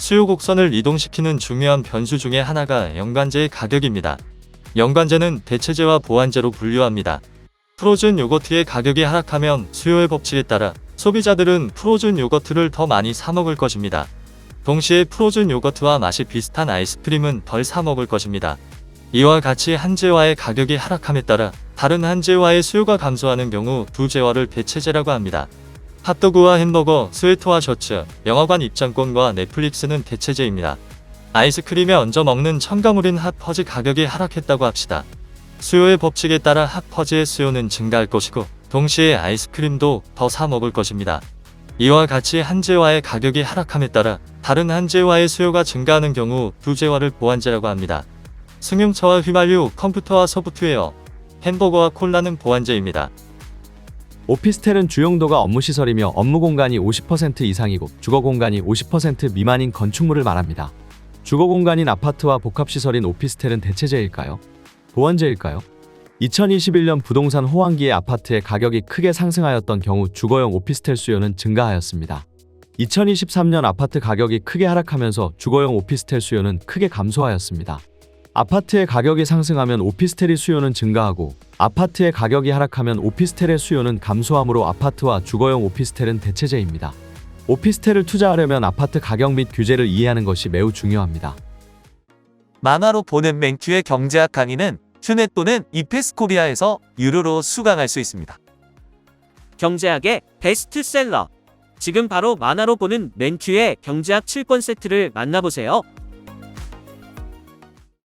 수요 곡선을 이동시키는 중요한 변수 중에 하나가 연관제의 가격입니다. 연관제는 대체제와 보완제로 분류합니다. 프로즌 요거트의 가격이 하락하면 수요의 법칙에 따라 소비자들은 프로즌 요거트를 더 많이 사 먹을 것입니다. 동시에 프로즌 요거트와 맛이 비슷한 아이스크림은 덜 사 먹을 것입니다. 이와 같이 한제와의 가격이 하락함에 따라 다른 한제와의 수요가 감소하는 경우 두 제와를 대체제라고 합니다. 핫도그와 햄버거, 스웨터와 셔츠, 영화관 입장권과 넷플릭스는 대체제입니다. 아이스크림에 얹어 먹는 첨가물인 핫퍼지 가격이 하락했다고 합시다. 수요의 법칙에 따라 핫퍼지의 수요는 증가할 것이고 동시에 아이스크림도 더 사 먹을 것입니다. 이와 같이 한제와의 가격이 하락함에 따라 다른 한제와의 수요가 증가하는 경우 두 제와를 보완제라고 합니다. 승용차와 휘발유, 컴퓨터와 소프트웨어, 햄버거와 콜라는 보완제입니다. 오피스텔은 주용도가 업무시설이며 업무 공간이 50% 이상이고 주거 공간이 50% 미만인 건축물을 말합니다. 주거 공간인 아파트와 복합시설인 오피스텔은 대체제일까요? 보완제일까요? 2021년 부동산 호황기에 아파트의 가격이 크게 상승하였던 경우 주거용 오피스텔 수요는 증가하였습니다. 2023년 아파트 가격이 크게 하락하면서 주거용 오피스텔 수요는 크게 감소하였습니다. 아파트의 가격이 상승하면 오피스텔의 수요는 증가하고 아파트의 가격이 하락하면 오피스텔의 수요는 감소하므로 아파트와 주거용 오피스텔은 대체제입니다. 오피스텔을 투자하려면 아파트 가격 및 규제를 이해하는 것이 매우 중요합니다. 만화로 보는 맹큐의 경제학 강의는 큐넷 또는 이페스 코리아에서 유료로 수강할 수 있습니다. 경제학의 베스트셀러. 지금 바로 만화로 보는 맨큐의 경제학 7권 세트를 만나보세요.